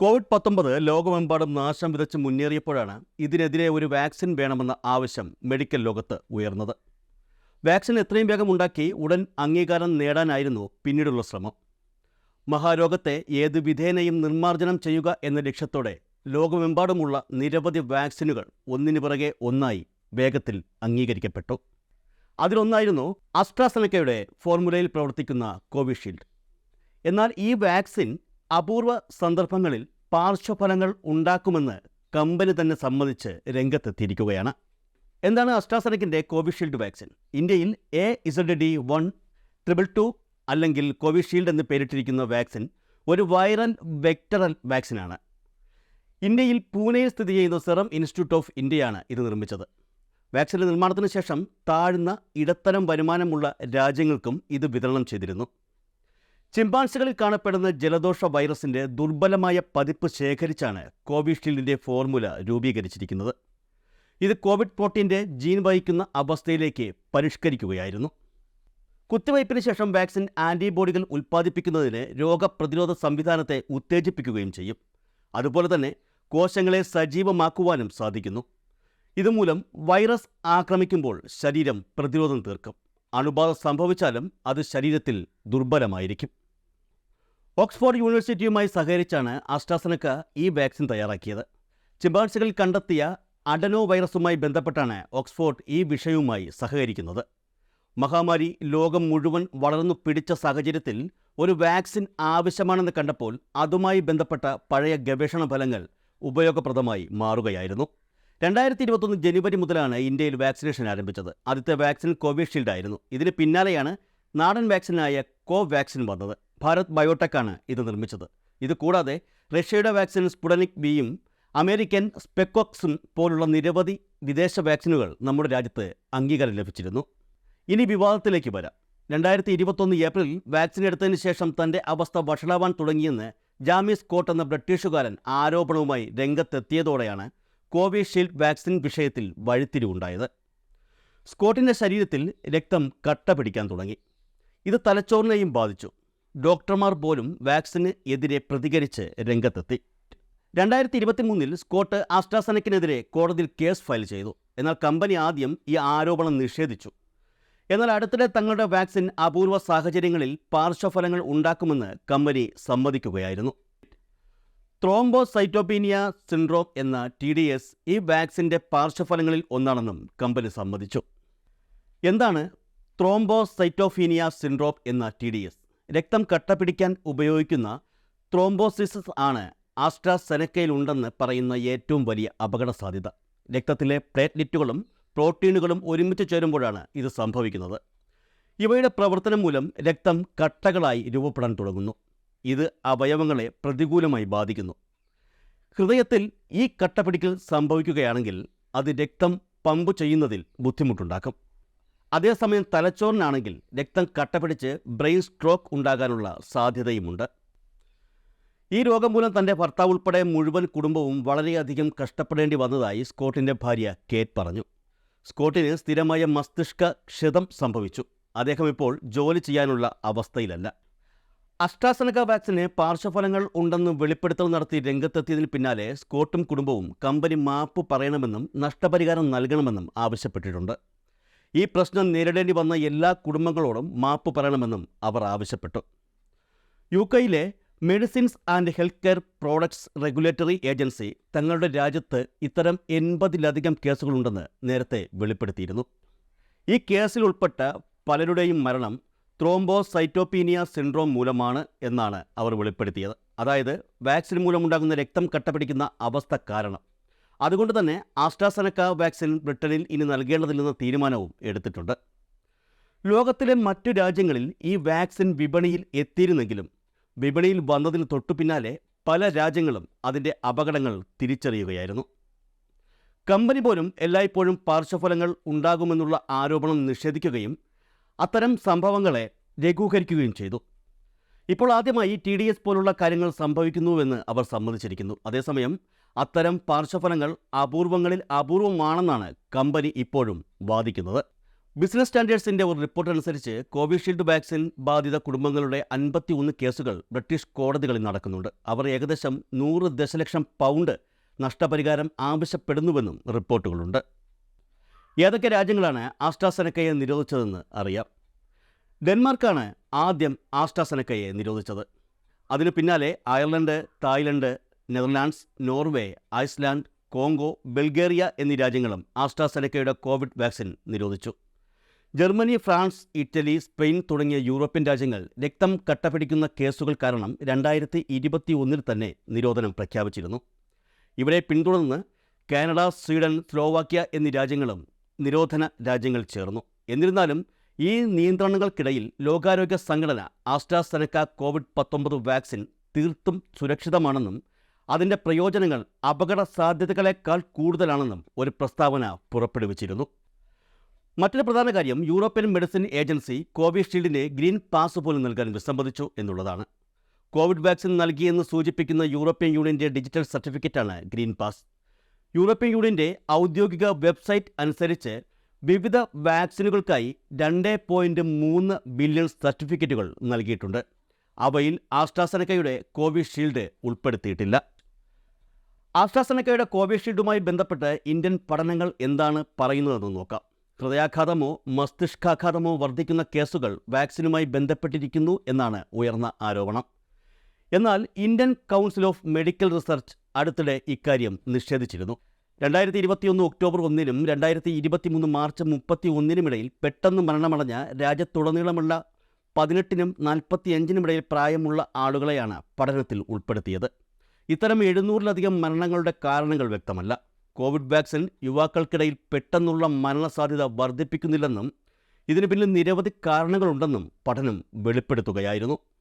Covid പത്തൊമ്പത് ലോകമെമ്പാടും നാശം വിതച്ച് മുന്നേറിയപ്പോഴാണ് ഇതിനെതിരെ ഒരു വാക്സിൻ വേണമെന്ന ആവശ്യം മെഡിക്കൽ ലോകത്ത് ഉയർന്നത്. വാക്സിൻ എത്രയും വേഗം ഉണ്ടാക്കി ഉടൻ അംഗീകാരം നേടാനായിരുന്നു പിന്നീടുള്ള ശ്രമം. മഹാരോഗത്തെ ഏത് വിധേനയും നിർമ്മാർജനം ചെയ്യുക എന്ന ലക്ഷ്യത്തോടെ ലോകമെമ്പാടുമുള്ള നിരവധി വാക്സിനുകൾ ഒന്നിനു പിറകെ ഒന്നായി വേഗത്തിൽ അംഗീകരിക്കപ്പെട്ടു. അതിലൊന്നായിരുന്നു അസ്ട്രാസെനക്കയുടെ ഫോർമുലയിൽ പ്രവർത്തിക്കുന്ന കോവിഷീൽഡ്. എന്നാൽ ഈ വാക്സിൻ അപൂർവ സന്ദർഭങ്ങളിൽ പാർശ്വഫലങ്ങൾ ഉണ്ടാക്കുമെന്ന് കമ്പനി തന്നെ സമ്മതിച്ച് രംഗത്തെത്തിയിരിക്കുകയാണ്. എന്താണ് അസ്ട്രാസെനക്കിന്റെ കോവിഷീൽഡ് വാക്സിൻ? ഇന്ത്യയിൽ A Z D one triple two അല്ലെങ്കിൽ കോവിഷീൽഡ് എന്ന് പേരിട്ടിരിക്കുന്ന വാക്സിൻ ഒരു വൈറൽ വെക്ടറൽ വാക്സിനാണ്. ഇന്ത്യയിൽ പൂനെയിൽ സ്ഥിതി ചെയ്യുന്ന സെറം ഇൻസ്റ്റിറ്റ്യൂട്ട് ഓഫ് ഇന്ത്യയാണ് ഇത് നിർമ്മിച്ചത്. വാക്സിന്റെ നിർമ്മാണത്തിന് ശേഷം താഴ്ന്ന ഇടത്തരം വരുമാനമുള്ള രാജ്യങ്ങൾക്കും ഇത് വിതരണം ചെയ്തിരുന്നു. ചിമ്പാൻസികളിൽ കാണപ്പെടുന്ന ജലദോഷ വൈറസിന്റെ ദുർബലമായ പതിപ്പ് ശേഖരിച്ചാണ് കോവിഷീൽഡിന്റെ ഫോർമുല രൂപീകരിച്ചിരിക്കുന്നത്. ഇത് കോവിഡ് പ്രോട്ടീന്റെ ജീൻ വഹിക്കുന്ന അവസ്ഥയിലേക്ക് പരിഷ്കരിക്കുകയായിരുന്നു. കുത്തിവയ്പ്പിന് ശേഷം വാക്സിൻ ആന്റിബോഡികൾ ഉൽപ്പാദിപ്പിക്കുന്നതിന് രോഗപ്രതിരോധ സംവിധാനത്തെ ഉത്തേജിപ്പിക്കുകയും ചെയ്യും. അതുപോലെ തന്നെ കോശങ്ങളെ സജീവമാക്കുവാനും സാധിക്കുന്നു. ഇതുമൂലം വൈറസ് ആക്രമിക്കുമ്പോൾ ശരീരം പ്രതിരോധം തീർക്കും. അണുബാധ സംഭവിച്ചാലും അത് ശരീരത്തിൽ ദുർബലമായിരിക്കും. ഓക്സ്ഫോർഡ് യൂണിവേഴ്സിറ്റിയുമായി സഹകരിച്ചാണ് ആസ്ട്രാസനക്ക ഈ വാക്സിൻ തയ്യാറാക്കിയത്. ചിമ്പാൻസികളിൽ കണ്ടെത്തിയ അഡനോ വൈറസുമായി ബന്ധപ്പെട്ടാണ് ഓക്സ്ഫോർഡ് ഈ വിഷയവുമായി സഹകരിക്കുന്നത്. മഹാമാരി ലോകം മുഴുവൻ വളർന്നു പിടിച്ച സാഹചര്യത്തിൽ ഒരു വാക്സിൻ ആവശ്യമാണെന്ന് കണ്ടപ്പോൾ അതുമായി ബന്ധപ്പെട്ട പഴയ ഗവേഷണ ഫലങ്ങൾ ഉപയോഗപ്രദമായി മാറുകയായിരുന്നു. രണ്ടായിരത്തി ഇരുപത്തൊന്ന് ജനുവരി മുതലാണ് ഇന്ത്യയിൽ വാക്സിനേഷൻ ആരംഭിച്ചത്. ആദ്യത്തെ വാക്സിൻ കോവിഷീൽഡ് ആയിരുന്നു ഇതിന് പിന്നാലെയാണ് നാടൻ വാക്സിനായ കോവാക്സിൻ വന്നത്. ഭാരത് ബയോടെക്കാണ് ഇത് നിർമ്മിച്ചത്. ഇത് കൂടാതെ റഷ്യയുടെ വാക്സിൻ സ്പുടനിക് ബിയും അമേരിക്കൻ സ്പെക്കോക്സും പോലുള്ള നിരവധി വിദേശ വാക്സിനുകൾ നമ്മുടെ രാജ്യത്ത് അംഗീകാരം ലഭിച്ചിരുന്നു. ഇനി വിവാദത്തിലേക്ക് വരാം. രണ്ടായിരത്തി ഇരുപത്തൊന്ന് ഏപ്രിലിൽ വാക്സിൻ എടുത്തതിന് ശേഷം തന്റെ അവസ്ഥ വഷളാവാൻ തുടങ്ങിയെന്ന് ജാമി സ്കോട്ട് എന്ന ബ്രിട്ടീഷുകാരൻ ആരോപണവുമായി രംഗത്തെത്തിയതോടെയാണ് കോവിഷീൽഡ് വാക്സിൻ വിഷയത്തിൽ വഴിത്തിരിവുണ്ടായത്. സ്കോട്ടിന്റെ ശരീരത്തിൽ രക്തം കട്ട പിടിക്കാൻ തുടങ്ങി. ഇത് തലച്ചോറിനെയും ബാധിച്ചു. ഡോക്ടർമാർ പോലും വാക്സിന് എതിരെ പ്രതികരിച്ച് രംഗത്തെത്തി. രണ്ടായിരത്തി ഇരുപത്തി മൂന്നിൽ സ്കോട്ട് ആസ്ട്രാസെനക്കിനെതിരെ കോടതിയിൽ കേസ് ഫയൽ ചെയ്തു. എന്നാൽ കമ്പനി ആദ്യം ഈ ആരോപണം നിഷേധിച്ചു. എന്നാൽ അടുത്തിടെ തങ്ങളുടെ വാക്സിൻ അപൂർവ സാഹചര്യങ്ങളിൽ പാർശ്വഫലങ്ങൾ ഉണ്ടാക്കുമെന്ന് കമ്പനി സമ്മതിക്കുകയായിരുന്നു. ത്രോംബോസൈറ്റോപീനിയ സിൻഡ്രോം എന്ന ടി ഡി എസ് ഈ വാക്സിന്റെ പാർശ്വഫലങ്ങളിൽ ഒന്നാണെന്നും കമ്പനി സമ്മതിച്ചു. എന്താണ് ത്രോംബോസൈറ്റോഫീനിയ സിൻഡ്രോം എന്ന ടി ഡി എസ് രക്തം കട്ടപിടിക്കാൻ ഉപയോഗിക്കുന്ന ത്രോംബോസിസിസ് ആണ് ആസ്ട്രാസെനക്കയിലുണ്ടെന്ന് പറയുന്ന ഏറ്റവും വലിയ അപകട സാധ്യത രക്തത്തിലെ പ്ലേറ്റ്ലെറ്റുകളും പ്രോട്ടീനുകളും ഒരുമിച്ച് ചേരുമ്പോഴാണ് ഇത് സംഭവിക്കുന്നത്. ഇവയുടെ പ്രവർത്തനം മൂലം രക്തം കട്ടകളായി രൂപപ്പെടാൻ തുടങ്ങുന്നു. ഇത് അവയവങ്ങളെ പ്രതികൂലമായി ബാധിക്കുന്നു. ഹൃദയത്തിൽ ഈ കട്ടപിടിക്കൽ സംഭവിക്കുകയാണെങ്കിൽ അത് രക്തം പമ്പ് ചെയ്യുന്നതിൽ ബുദ്ധിമുട്ടുണ്ടാക്കും. അതേസമയം തലച്ചോറിനാണെങ്കിൽ രക്തം കട്ടപിടിച്ച് ബ്രെയിൻ സ്ട്രോക്ക് ഉണ്ടാകാനുള്ള സാധ്യതയുമുണ്ട്. ഈ രോഗം മൂലം തന്റെ ഭർത്താവ് ഉൾപ്പെടെ മുഴുവൻ കുടുംബവും വളരെയധികം കഷ്ടപ്പെടേണ്ടി വന്നതായി സ്കോട്ടിന്റെ ഭാര്യ കേറ്റ് പറഞ്ഞു. സ്കോട്ടിന് സ്ഥിരമായ മസ്തിഷ്ക ക്ഷതം സംഭവിച്ചു. അദ്ദേഹം ഇപ്പോൾ ജോലി ചെയ്യാനുള്ള അവസ്ഥയിലല്ല. അഷ്ടാസനക വാക്സിന് പാർശ്വഫലങ്ങൾ ഉണ്ടെന്ന് വെളിപ്പെടുത്തൽ നടത്തി രംഗത്തെത്തിയതിന് പിന്നാലെ സ്കോട്ടും കുടുംബവും കമ്പനി മാപ്പ് പറയണമെന്നും നഷ്ടപരിഹാരം നൽകണമെന്നും ആവശ്യപ്പെട്ടിട്ടുണ്ട്. ഈ പ്രശ്നം നേരിടേണ്ടി വന്ന എല്ലാ കുടുംബങ്ങളോടും മാപ്പ് പറയണമെന്നും അവർ ആവശ്യപ്പെട്ടു. യു കെയിലെ medicines and health care products regulatory agency തങ്ങളുടെ രാജ്യത്ത് ഇത്തരം എൺപതിലധികം കേസുകളുണ്ടെന്ന് നേരത്തെ വെളിപ്പെടുത്തിയിരുന്നു. ഈ കേസിൽ ഉൾപ്പെട്ട പലരുടെയും മരണം ത്രോംബോസൈറ്റോപീനിയ സിൻഡ്രോം മൂലമാണ് എന്നാണ് അവർ വെളിപ്പെടുത്തിയത്. അതായത് വാക്സിൻ മൂലമുണ്ടാകുന്ന രക്തം കട്ടപിടിക്കുന്ന അവസ്ഥ കാരണം. അതുകൊണ്ട് തന്നെ ആസ്ട്രാസെനക്ക വാക്സിൻ ബ്രിട്ടനിൽ ഇനി നൽകേണ്ടതില്ലെന്ന തീരുമാനവും എടുത്തിട്ടുണ്ട്. ലോകത്തിലെ മറ്റു രാജ്യങ്ങളിൽ ഈ വാക്സിൻ വിപണിയിൽ എത്തിയിരുന്നെങ്കിലും വിപണിയിൽ വന്നതിന് തൊട്ടു പിന്നാലെ പല രാജ്യങ്ങളും അതിന്റെ അപകടങ്ങൾ തിരിച്ചറിയുകയായിരുന്നു. കമ്പനി പോലും എല്ലായ്പ്പോഴും പാർശ്വഫലങ്ങൾ ഉണ്ടാകുമെന്നുള്ള ആരോപണം നിഷേധിക്കുകയും അത്തരം സംഭവങ്ങളെ ലഘൂകരിക്കുകയും ചെയ്തു. ഇപ്പോൾ ആദ്യമായി ടി ഡി എസ് പോലുള്ള കാര്യങ്ങൾ സംഭവിക്കുന്നുവെന്ന് അവർ സമ്മതിച്ചിരിക്കുന്നു. അതേസമയം അത്തരം പാർശ്വഫലങ്ങൾ അപൂർവങ്ങളിൽ അപൂർവമാണെന്നാണ് കമ്പനി ഇപ്പോഴും വാദിക്കുന്നത്. ബിസിനസ് സ്റ്റാൻഡേർഡ്സിന്റെ ഒരു റിപ്പോർട്ട് അനുസരിച്ച് കോവിഷീൽഡ് വാക്സിൻ ബാധിത കുടുംബങ്ങളുടെ അൻപത്തി ഒന്ന് കേസുകൾ ബ്രിട്ടീഷ് കോടതികളിൽ നടക്കുന്നുണ്ട്. അവർ ഏകദേശം നൂറ് ദശലക്ഷം പൗണ്ട് നഷ്ടപരിഹാരം ആവശ്യപ്പെടുന്നുവെന്നും റിപ്പോർട്ടുകളുണ്ട്. ഏതൊക്കെ രാജ്യങ്ങളാണ് ആസ്ട്രാസെനക്കയെ നിരോധിച്ചതെന്ന് അറിയാം. ഡെൻമാർക്കാണ് ആദ്യം ആസ്ട്രാസെനക്കയെ നിരോധിച്ചത്. അതിനു പിന്നാലെ Ireland Thailand Netherlands Norway Iceland Congo Bulgaria എന്നീ രാജ്യങ്ങളും ആസ്ട്രാസെനക്കയുടെ കോവിഡ് വാക്സിൻ നിരോധിച്ചു. ജർമ്മനി ഫ്രാൻസ് ഇറ്റലി സ്പെയിൻ തുടങ്ങിയ യൂറോപ്യൻ രാജ്യങ്ങൾ രക്തം കട്ടപിടിക്കുന്ന കേസുകൾ കാരണം രണ്ടായിരത്തി ഇരുപത്തി ഒന്നിൽ തന്നെ നിരോധനം പ്രഖ്യാപിച്ചിരുന്നു. ഇവരെ പിന്തുടർന്ന് കാനഡ സ്വീഡൻ സ്ലോവാക്യ എന്നീ രാജ്യങ്ങളും നിരോധന രാജ്യങ്ങൾ ചേർന്നു. എന്നിരുന്നാലും ഈ നിയന്ത്രണങ്ങൾക്കിടയിൽ ലോകാരോഗ്യ സംഘടന ആസ്ട്രാസെനക്ക കോവിഡ് പത്തൊമ്പത് വാക്സിൻ തീർത്തും സുരക്ഷിതമാണെന്നും അതിന്റെ പ്രയോജനങ്ങൾ അപകട സാധ്യതകളെക്കാൾ കൂടുതലാണെന്നും ഒരു പ്രസ്താവന പുറപ്പെടുവിച്ചിരുന്നു. മറ്റൊരു പ്രധാന കാര്യം യൂറോപ്യൻ മെഡിസിൻ ഏജൻസി കോവിഷീൽഡിന് ഗ്രീൻ പാസ് പോലും നൽകാൻ വിസമ്മതിച്ചു എന്നുള്ളതാണ്. കോവിഡ് വാക്സിൻ നൽകിയെന്ന് സൂചിപ്പിക്കുന്ന യൂറോപ്യൻ യൂണിയന്റെ ഡിജിറ്റൽ സർട്ടിഫിക്കറ്റാണ് ഗ്രീൻ പാസ്. യൂറോപ്യൻ യൂണിയന്റെ ഔദ്യോഗിക വെബ്സൈറ്റ് അനുസരിച്ച് വിവിധ വാക്സിനുകൾക്കായി രണ്ട് പോയിന്റ് മൂന്ന് ബില്യൺ സർട്ടിഫിക്കറ്റുകൾ നൽകിയിട്ടുണ്ട്. അവയിൽ ആസ്ട്രാസെനക്കയുടെ കോവിഷീൽഡ് ഉൾപ്പെടുത്തിയിട്ടില്ല. ആസ്ട്രാസെനക്കയുടെ കോവിഷീൽഡുമായി ബന്ധപ്പെട്ട് ഇന്ത്യൻ പഠനങ്ങൾ എന്താണ് പറയുന്നതെന്ന് നോക്കാം. ഹൃദയാഘാതമോ മസ്തിഷ്കാഘാതമോ വർദ്ധിക്കുന്ന കേസുകൾ വാക്സിനുമായി ബന്ധപ്പെട്ടിരിക്കുന്നു എന്നാണ് ഉയർന്ന ആരോപണം. എന്നാൽ Indian council of medical research അടുത്തിടെ ഇക്കാര്യം നിഷേധിച്ചിരുന്നു. രണ്ടായിരത്തി ഇരുപത്തിയൊന്ന് ഒക്ടോബർ ഒന്നിനും രണ്ടായിരത്തി ഇരുപത്തിമൂന്ന് മാർച്ച് മുപ്പത്തി ഒന്നിനുമിടയിൽ പെട്ടെന്ന് മരണമടഞ്ഞ രാജ്യത്തുടനീളമുള്ള പതിനെട്ടിനും നാൽപ്പത്തിയഞ്ചിനുമിടയിൽ പ്രായമുള്ള ആളുകളെയാണ് പഠനത്തിൽ ഉൾപ്പെടുത്തിയത്. ഇത്തരം എഴുന്നൂറിലധികം മരണങ്ങളുടെ കാരണങ്ങൾ വ്യക്തമല്ല. കോവിഡ് വാക്സിൻ യുവാക്കൾക്കിടയിൽ പെട്ടെന്നുള്ള മരണസാധ്യത വർദ്ധിപ്പിക്കുന്നില്ലെന്നും ഇതിനു പിന്നിൽ നിരവധി കാരണങ്ങളുണ്ടെന്നും പഠനം വെളിപ്പെടുത്തുകയായിരുന്നു.